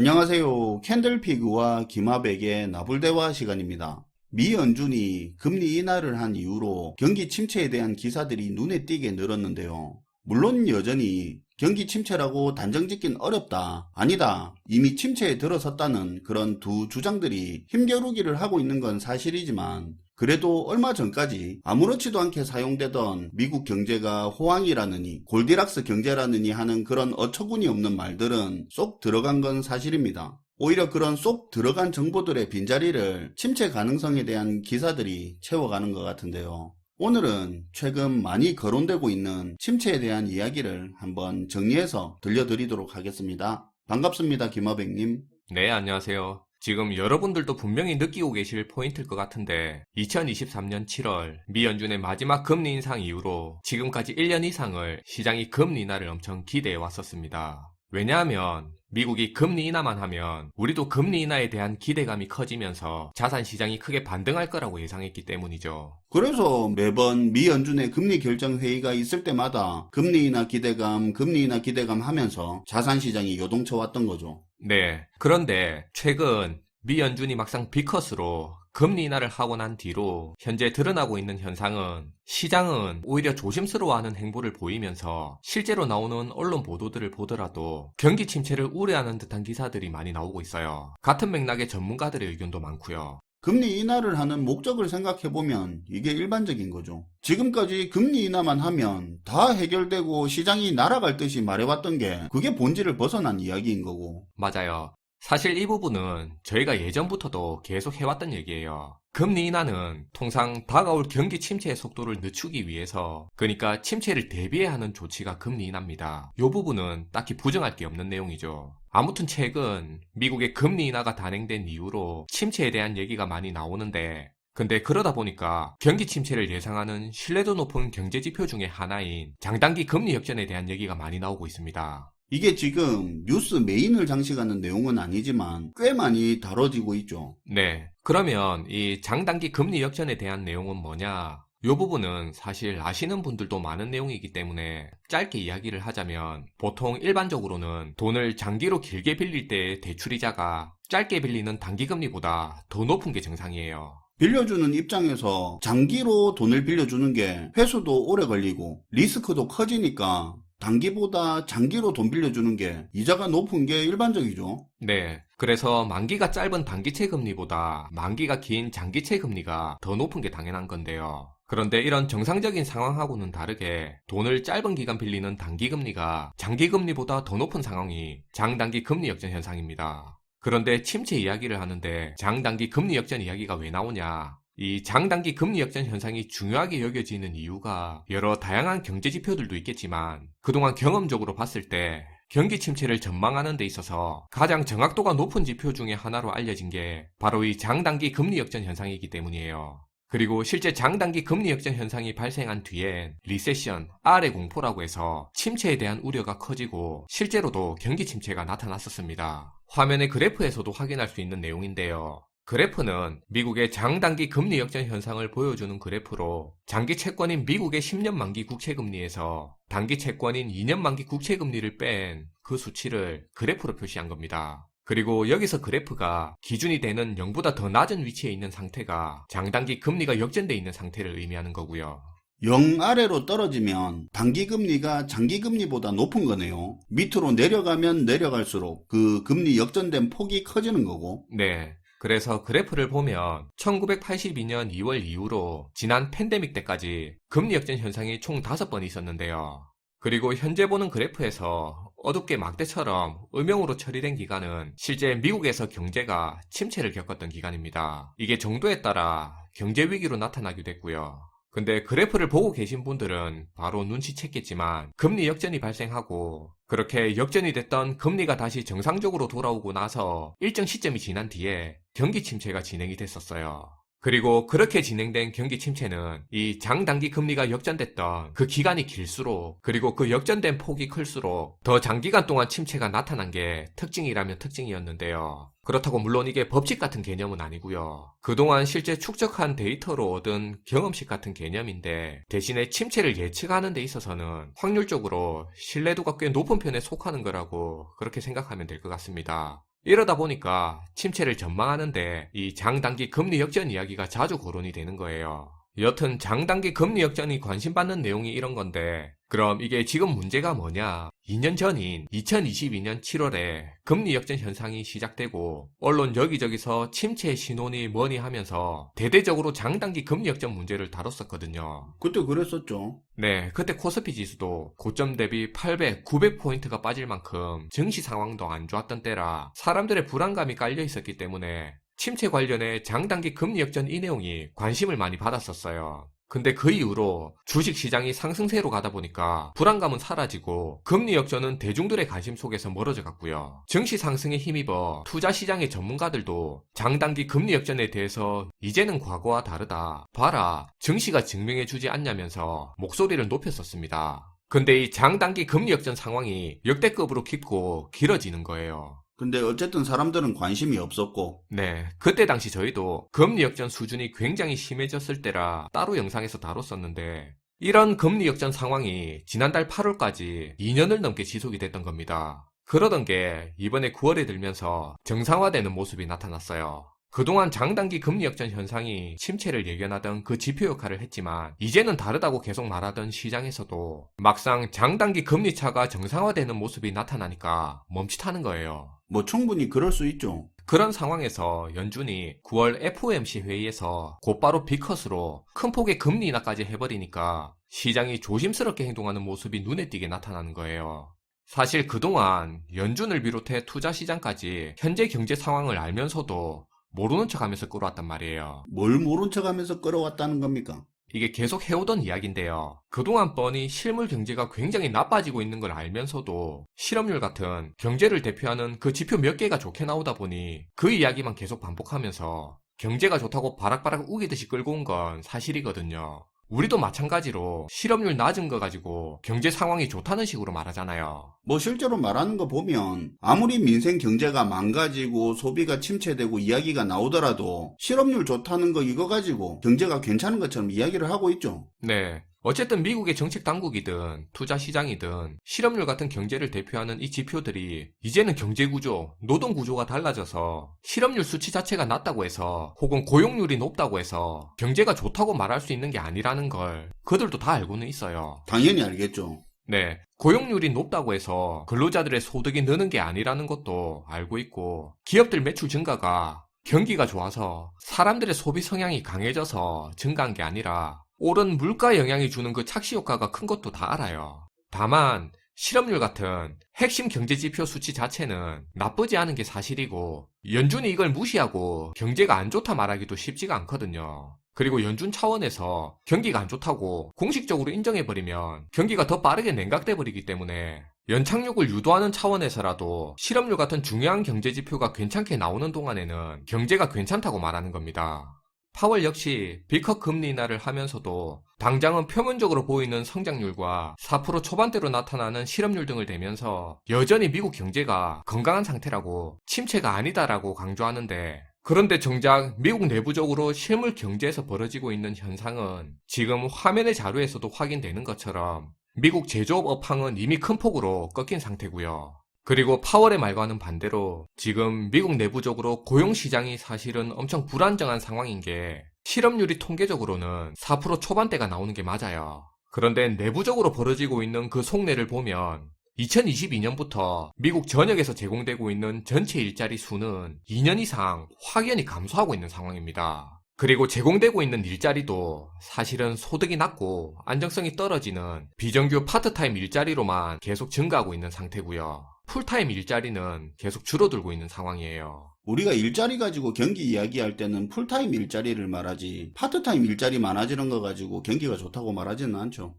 안녕하세요. 캔들피그와 김하백의 나불대화 시간입니다. 미 연준이 금리 인하를 한 이후로 경기 침체에 대한 기사들이 눈에 띄게 늘었는데요. 물론 여전히 경기 침체라고 단정 짓긴 어렵다. 아니다. 이미 침체에 들어섰다는 그런 두 주장들이 힘겨루기를 하고 있는 건 사실이지만 그래도 얼마 전까지 아무렇지도 않게 사용되던 미국 경제가 호황이라느니 골디락스 경제라느니 하는 그런 어처구니 없는 말들은 쏙 들어간 건 사실입니다. 오히려 그런 쏙 들어간 정보들의 빈자리를 침체 가능성에 대한 기사들이 채워가는 것 같은데요. 오늘은 최근 많이 거론되고 있는 침체에 대한 이야기를 한번 정리해서 들려드리도록 하겠습니다. 반갑습니다, 김어백님. 네, 안녕하세요. 지금 여러분들도 분명히 느끼고 계실 포인트일 것 같은데 2023년 7월 미 연준의 마지막 금리 인상 이후로 지금까지 1년 이상을 시장이 금리 인하를 엄청 기대해 왔었습니다. 왜냐하면 미국이 금리 인하만 하면 우리도 금리 인하에 대한 기대감이 커지면서 자산 시장이 크게 반등할 거라고 예상했기 때문이죠. 그래서 매번 미 연준의 금리 결정 회의가 있을 때마다 금리 인하 기대감, 금리 인하 기대감 하면서 자산 시장이 요동쳐 왔던 거죠. 네. 그런데 최근 미 연준이 막상 비컷으로 금리 인하를 하고 난 뒤로 현재 드러나고 있는 현상은 시장은 오히려 조심스러워하는 행보를 보이면서 실제로 나오는 언론 보도들을 보더라도 경기 침체를 우려하는 듯한 기사들이 많이 나오고 있어요. 같은 맥락의 전문가들의 의견도 많고요. 금리 인하를 하는 목적을 생각해 보면 이게 일반적인 거죠. 지금까지 금리 인하만 하면 다 해결되고 시장이 날아갈 듯이 말해왔던 게 그게 본질을 벗어난 이야기인 거고. 맞아요. 사실 이 부분은 저희가 예전부터도 계속 해왔던 얘기예요. 금리 인하는 통상 다가올 경기 침체의 속도를 늦추기 위해서 그러니까 침체를 대비해야 하는 조치가 금리 인하입니다. 이 부분은 딱히 부정할 게 없는 내용이죠. 아무튼 최근 미국의 금리 인하가 단행된 이후로 침체에 대한 얘기가 많이 나오는데 근데 그러다 보니까 경기 침체를 예상하는 신뢰도 높은 경제 지표 중에 하나인 장단기 금리 역전에 대한 얘기가 많이 나오고 있습니다. 이게 지금 뉴스 메인을 장식하는 내용은 아니지만 꽤 많이 다뤄지고 있죠. 네. 그러면 이 장단기 금리 역전에 대한 내용은 뭐냐? 요 부분은 사실 아시는 분들도 많은 내용이기 때문에 짧게 이야기를 하자면 보통 일반적으로는 돈을 장기로 길게 빌릴 때 대출이자가 짧게 빌리는 단기금리보다 더 높은 게 정상이에요. 빌려주는 입장에서 장기로 돈을 빌려주는 게 회수도 오래 걸리고 리스크도 커지니까 단기보다 장기로 돈 빌려주는 게 이자가 높은 게 일반적이죠. 네. 그래서 만기가 짧은 단기채 금리보다 만기가 긴 장기채 금리가 더 높은 게 당연한 건데요. 그런데 이런 정상적인 상황하고는 다르게 돈을 짧은 기간 빌리는 단기 금리가 장기 금리보다 더 높은 상황이 장단기 금리 역전 현상입니다. 그런데 침체 이야기를 하는데 장단기 금리 역전 이야기가 왜 나오냐? 이 장단기 금리 역전 현상이 중요하게 여겨지는 이유가 여러 다양한 경제 지표들도 있겠지만 그동안 경험적으로 봤을 때 경기 침체를 전망하는 데 있어서 가장 정확도가 높은 지표 중에 하나로 알려진 게 바로 이 장단기 금리 역전 현상이기 때문이에요. 그리고 실제 장단기 금리 역전 현상이 발생한 뒤엔 리세션, R의 공포라고 해서 침체에 대한 우려가 커지고 실제로도 경기 침체가 나타났었습니다. 화면의 그래프에서도 확인할 수 있는 내용인데요. 그래프는 미국의 장단기 금리 역전 현상을 보여주는 그래프로 장기 채권인 미국의 10년 만기 국채 금리에서 단기 채권인 2년 만기 국채 금리를 뺀 그 수치를 그래프로 표시한 겁니다. 그리고 여기서 그래프가 기준이 되는 0보다 더 낮은 위치에 있는 상태가 장단기 금리가 역전돼 있는 상태를 의미하는 거고요. 0 아래로 떨어지면 단기 금리가 장기 금리보다 높은 거네요. 밑으로 내려가면 내려갈수록 그 금리 역전된 폭이 커지는 거고. 네. 그래서 그래프를 보면 1982년 2월 이후로 지난 팬데믹 때까지 금리 역전 현상이 총 5번 있었는데요. 그리고 현재 보는 그래프에서 어둡게 막대처럼 음영으로 처리된 기간은 실제 미국에서 경제가 침체를 겪었던 기간입니다. 이게 정도에 따라 경제 위기로 나타나기도 했고요. 근데 그래프를 보고 계신 분들은 바로 눈치챘겠지만 금리 역전이 발생하고 그렇게 역전이 됐던 금리가 다시 정상적으로 돌아오고 나서 일정 시점이 지난 뒤에 경기 침체가 진행이 됐었어요. 그리고 그렇게 진행된 경기 침체는 이 장단기 금리가 역전됐던 그 기간이 길수록 그리고 그 역전된 폭이 클수록 더 장기간 동안 침체가 나타난 게 특징이라면 특징이었는데요. 그렇다고 물론 이게 법칙 같은 개념은 아니고요. 그동안 실제 축적한 데이터로 얻은 경험식 같은 개념인데 대신에 침체를 예측하는 데 있어서는 확률적으로 신뢰도가 꽤 높은 편에 속하는 거라고 그렇게 생각하면 될 것 같습니다. 이러다 보니까 침체를 전망하는데 이 장단기 금리 역전 이야기가 자주 거론이 되는 거예요. 여튼 장단기 금리 역전이 관심받는 내용이 이런 건데 그럼 이게 지금 문제가 뭐냐? 2년 전인 2022년 7월에 금리 역전 현상이 시작되고 언론 여기저기서 침체 신호니 뭐니 하면서 대대적으로 장단기 금리 역전 문제를 다뤘었거든요. 그때 그랬었죠. 네, 그때 코스피 지수도 고점 대비 800, 900포인트가 빠질 만큼 증시 상황도 안 좋았던 때라 사람들의 불안감이 깔려 있었기 때문에 침체 관련해 장단기 금리 역전 이 내용이 관심을 많이 받았었어요. 근데 그 이후로 주식 시장이 상승세로 가다 보니까 불안감은 사라지고 금리 역전은 대중들의 관심 속에서 멀어져 갔고요. 증시 상승에 힘입어 투자 시장의 전문가들도 장단기 금리 역전에 대해서 이제는 과거와 다르다. 봐라. 증시가 증명해 주지 않냐면서 목소리를 높였었습니다. 근데 이 장단기 금리 역전 상황이 역대급으로 깊고 길어지는 거예요. 근데 어쨌든 사람들은 관심이 없었고 네, 그때 당시 저희도 금리 역전 수준이 굉장히 심해졌을 때라 따로 영상에서 다뤘었는데 이런 금리 역전 상황이 지난달 8월까지 2년을 넘게 지속이 됐던 겁니다. 그러던 게 이번에 9월에 들면서 정상화되는 모습이 나타났어요. 그동안 장단기 금리 역전 현상이 침체를 예견하던 그 지표 역할을 했지만 이제는 다르다고 계속 말하던 시장에서도 막상 장단기 금리 차가 정상화되는 모습이 나타나니까 멈칫하는 거예요. 뭐 충분히 그럴 수 있죠. 그런 상황에서 연준이 9월 FOMC 회의에서 곧바로 비컷으로 큰 폭의 금리 인하까지 해버리니까 시장이 조심스럽게 행동하는 모습이 눈에 띄게 나타나는 거예요. 사실 그동안 연준을 비롯해 투자 시장까지 현재 경제 상황을 알면서도 모르는 척 하면서 끌어왔단 말이에요. 뭘 모른 척 하면서 끌어왔다는 겁니까? 이게 계속 해오던 이야기인데요. 그동안 뻔히 실물 경제가 굉장히 나빠지고 있는 걸 알면서도 실업률 같은 경제를 대표하는 그 지표 몇 개가 좋게 나오다 보니 그 이야기만 계속 반복하면서 경제가 좋다고 바락바락 우기듯이 끌고 온 건 사실이거든요. 우리도 마찬가지로 실업률 낮은 거 가지고 경제 상황이 좋다는 식으로 말하잖아요. 뭐 실제로 말하는 거 보면 아무리 민생 경제가 망가지고 소비가 침체되고 이야기가 나오더라도 실업률 좋다는 거 이거 가지고 경제가 괜찮은 것처럼 이야기를 하고 있죠. 네. 어쨌든 미국의 정책 당국이든 투자 시장이든 실업률 같은 경제를 대표하는 이 지표들이 이제는 경제 구조, 노동 구조가 달라져서 실업률 수치 자체가 낮다고 해서 혹은 고용률이 높다고 해서 경제가 좋다고 말할 수 있는 게 아니라는 걸 그들도 다 알고는 있어요. 당연히 알겠죠. 네. 고용률이 높다고 해서 근로자들의 소득이 느는 게 아니라는 것도 알고 있고 기업들 매출 증가가 경기가 좋아서 사람들의 소비 성향이 강해져서 증가한 게 아니라 오른 물가 영향이 주는 그 착시 효과가 큰 것도 다 알아요. 다만 실업률 같은 핵심 경제 지표 수치 자체는 나쁘지 않은 게 사실이고 연준이 이걸 무시하고 경제가 안 좋다 말하기도 쉽지가 않거든요. 그리고 연준 차원에서 경기가 안 좋다고 공식적으로 인정해버리면 경기가 더 빠르게 냉각돼 버리기 때문에 연착륙을 유도하는 차원에서라도 실업률 같은 중요한 경제 지표가 괜찮게 나오는 동안에는 경제가 괜찮다고 말하는 겁니다. 파월 역시 비커 금리 인하를 하면서도 당장은 표면적으로 보이는 성장률과 4% 초반대로 나타나는 실업률 등을 대면서 여전히 미국 경제가 건강한 상태라고 침체가 아니다라고 강조하는데 그런데 정작 미국 내부적으로 실물 경제에서 벌어지고 있는 현상은 지금 화면의 자료에서도 확인되는 것처럼 미국 제조업 업황은 이미 큰 폭으로 꺾인 상태고요. 그리고 파월의 말과는 반대로 지금 미국 내부적으로 고용 시장이 사실은 엄청 불안정한 상황인 게 실업률이 통계적으로는 4% 초반대가 나오는 게 맞아요. 그런데 내부적으로 벌어지고 있는 그 속내를 보면 2022년부터 미국 전역에서 제공되고 있는 전체 일자리 수는 2년 이상 확연히 감소하고 있는 상황입니다. 그리고 제공되고 있는 일자리도 사실은 소득이 낮고 안정성이 떨어지는 비정규 파트타임 일자리로만 계속 증가하고 있는 상태고요. 풀타임 일자리는 계속 줄어들고 있는 상황이에요. 우리가 일자리 가지고 경기 이야기할 때는 풀타임 일자리를 말하지 파트타임 일자리 많아지는 거 가지고 경기가 좋다고 말하지는 않죠.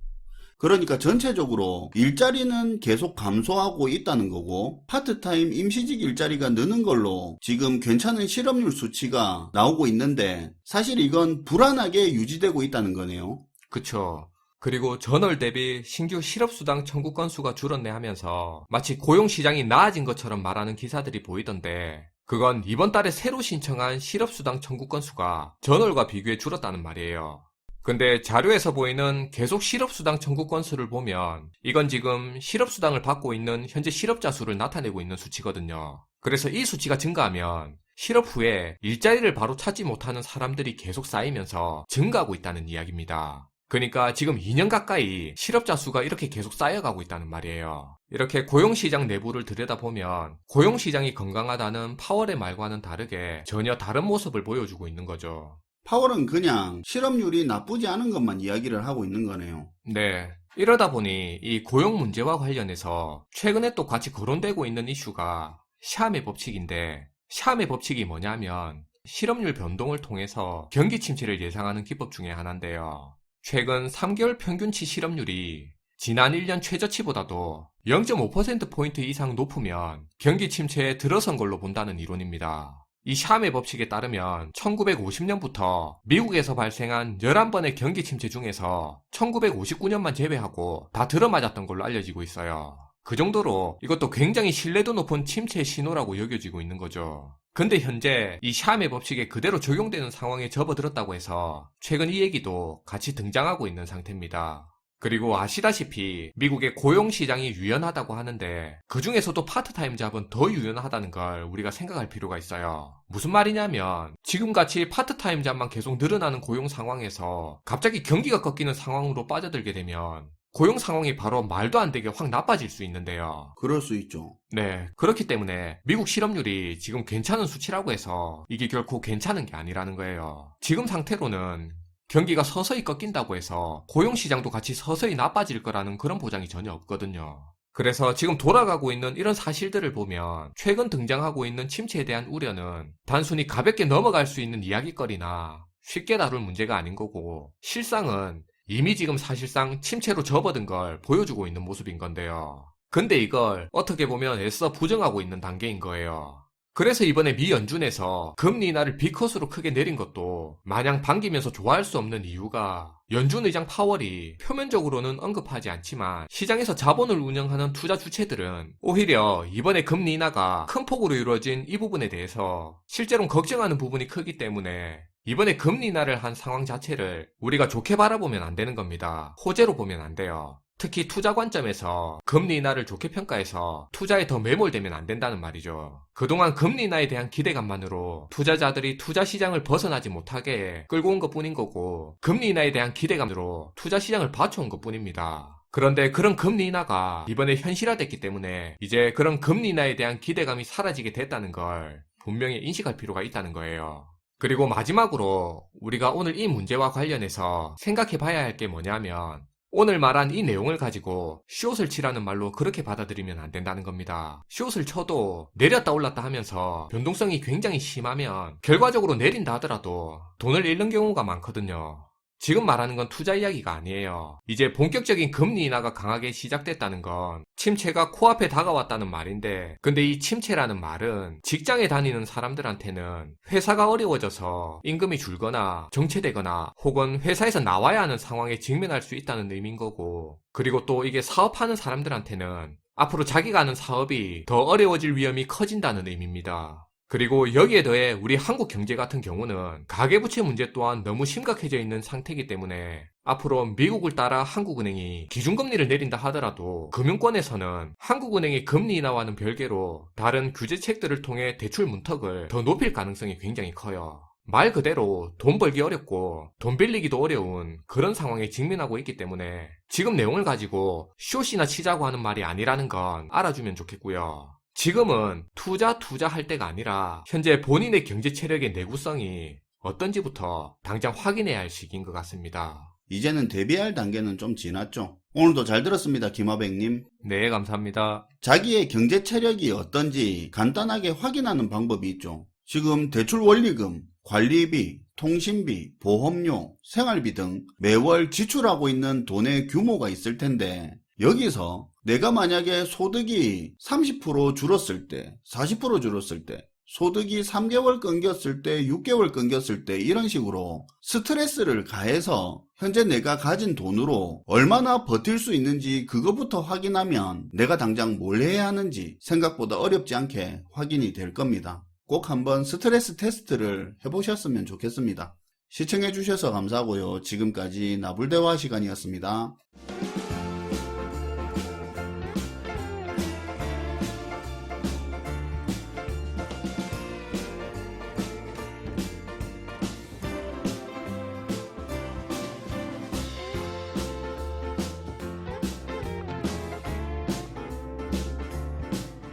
그러니까 전체적으로 일자리는 계속 감소하고 있다는 거고 파트타임 임시직 일자리가 느는 걸로 지금 괜찮은 실업률 수치가 나오고 있는데 사실 이건 불안하게 유지되고 있다는 거네요. 그쵸. 그리고 전월 대비 신규 실업수당 청구 건수가 줄었네 하면서 마치 고용시장이 나아진 것처럼 말하는 기사들이 보이던데 그건 이번 달에 새로 신청한 실업수당 청구 건수가 전월과 비교해 줄었다는 말이에요. 근데 자료에서 보이는 계속 실업수당 청구 건수를 보면 이건 지금 실업수당을 받고 있는 현재 실업자 수를 나타내고 있는 수치거든요. 그래서 이 수치가 증가하면 실업 후에 일자리를 바로 찾지 못하는 사람들이 계속 쌓이면서 증가하고 있다는 이야기입니다. 그러니까 지금 2년 가까이 실업자 수가 이렇게 계속 쌓여가고 있다는 말이에요. 이렇게 고용시장 내부를 들여다보면 고용시장이 건강하다는 파월의 말과는 다르게 전혀 다른 모습을 보여주고 있는 거죠. 파월은 그냥 실업률이 나쁘지 않은 것만 이야기를 하고 있는 거네요. 네. 이러다 보니 이 고용 문제와 관련해서 최근에 또 같이 거론되고 있는 이슈가 샤의 법칙인데 샤의 법칙이 뭐냐면 실업률 변동을 통해서 경기 침체를 예상하는 기법 중에 하나인데요. 최근 3개월 평균치 실업률이 지난 1년 최저치보다도 0.5%포인트 이상 높으면 경기 침체에 들어선 걸로 본다는 이론입니다. 이 샤의 법칙에 따르면 1950년부터 미국에서 발생한 11번의 경기 침체 중에서 1959년만 제외하고 다 들어맞았던 걸로 알려지고 있어요. 그 정도로 이것도 굉장히 신뢰도 높은 침체 신호라고 여겨지고 있는 거죠. 근데 현재 이 샤의 법칙에 그대로 적용되는 상황에 접어들었다고 해서 최근 이 얘기도 같이 등장하고 있는 상태입니다. 그리고 아시다시피 미국의 고용시장이 유연하다고 하는데 그 중에서도 파트타임 잡은 더 유연하다는 걸 우리가 생각할 필요가 있어요. 무슨 말이냐면 지금같이 파트타임 잡만 계속 늘어나는 고용 상황에서 갑자기 경기가 꺾이는 상황으로 빠져들게 되면 고용 상황이 바로 말도 안 되게 확 나빠질 수 있는데요. 그럴 수 있죠. 네. 그렇기 때문에 미국 실업률이 지금 괜찮은 수치라고 해서 이게 결코 괜찮은 게 아니라는 거예요. 지금 상태로는 경기가 서서히 꺾인다고 해서 고용 시장도 같이 서서히 나빠질 거라는 그런 보장이 전혀 없거든요. 그래서 지금 돌아가고 있는 이런 사실들을 보면 최근 등장하고 있는 침체에 대한 우려는 단순히 가볍게 넘어갈 수 있는 이야기거리나 쉽게 다룰 문제가 아닌 거고 실상은 이미 지금 사실상 침체로 접어든 걸 보여주고 있는 모습인 건데요. 근데 이걸 어떻게 보면 애써 부정하고 있는 단계인 거예요. 그래서 이번에 미 연준에서 금리 인하를 B컷으로 크게 내린 것도 마냥 반기면서 좋아할 수 없는 이유가 연준 의장 파월이 표면적으로는 언급하지 않지만 시장에서 자본을 운영하는 투자 주체들은 오히려 이번에 금리 인하가 큰 폭으로 이루어진 이 부분에 대해서 실제로 걱정하는 부분이 크기 때문에 이번에 금리 인하를 한 상황 자체를 우리가 좋게 바라보면 안 되는 겁니다. 호재로 보면 안 돼요. 특히 투자 관점에서 금리 인하를 좋게 평가해서 투자에 더 매몰되면 안 된다는 말이죠. 그동안 금리 인하에 대한 기대감만으로 투자자들이 투자 시장을 벗어나지 못하게 끌고 온 것 뿐인 거고 금리 인하에 대한 기대감으로 투자 시장을 받쳐온 것 뿐입니다. 그런데 그런 금리 인하가 이번에 현실화됐기 때문에 이제 그런 금리 인하에 대한 기대감이 사라지게 됐다는 걸 분명히 인식할 필요가 있다는 거예요. 그리고 마지막으로 우리가 오늘 이 문제와 관련해서 생각해 봐야 할 게 뭐냐면 오늘 말한 이 내용을 가지고 숏을 치라는 말로 그렇게 받아들이면 안 된다는 겁니다. 숏을 쳐도 내렸다 올랐다 하면서 변동성이 굉장히 심하면 결과적으로 내린다 하더라도 돈을 잃는 경우가 많거든요. 지금 말하는 건 투자 이야기가 아니에요. 이제 본격적인 금리 인하가 강하게 시작됐다는 건 침체가 코앞에 다가왔다는 말인데 근데 이 침체라는 말은 직장에 다니는 사람들한테는 회사가 어려워져서 임금이 줄거나 정체되거나 혹은 회사에서 나와야 하는 상황에 직면할 수 있다는 의미인 거고 그리고 또 이게 사업하는 사람들한테는 앞으로 자기가 하는 사업이 더 어려워질 위험이 커진다는 의미입니다. 그리고 여기에 더해 우리 한국 경제 같은 경우는 가계부채 문제 또한 너무 심각해져 있는 상태이기 때문에 앞으로 미국을 따라 한국은행이 기준금리를 내린다 하더라도 금융권에서는 한국은행의 금리 인하와는 별개로 다른 규제책들을 통해 대출 문턱을 더 높일 가능성이 굉장히 커요. 말 그대로 돈 벌기 어렵고 돈 빌리기도 어려운 그런 상황에 직면하고 있기 때문에 지금 내용을 가지고 숏이나 치자고 하는 말이 아니라는 건 알아주면 좋겠고요. 지금은 투자 투자 할 때가 아니라 현재 본인의 경제 체력의 내구성이 어떤지부터 당장 확인해야 할 시기인 것 같습니다. 이제는 대비할 단계는 좀 지났죠. 오늘도 잘 들었습니다, 김하백님. 네, 감사합니다. 자기의 경제 체력이 어떤지 간단하게 확인하는 방법이 있죠. 지금 대출 원리금, 관리비, 통신비, 보험료, 생활비 등 매월 지출하고 있는 돈의 규모가 있을 텐데 여기서 내가 만약에 소득이 30% 줄었을 때, 40% 줄었을 때, 소득이 3개월 끊겼을 때, 6개월 끊겼을 때 이런 식으로 스트레스를 가해서 현재 내가 가진 돈으로 얼마나 버틸 수 있는지 그거부터 확인하면 내가 당장 뭘 해야 하는지 생각보다 어렵지 않게 확인이 될 겁니다. 꼭 한번 스트레스 테스트를 해보셨으면 좋겠습니다. 시청해주셔서 감사하고요. 지금까지 나불대화 시간이었습니다.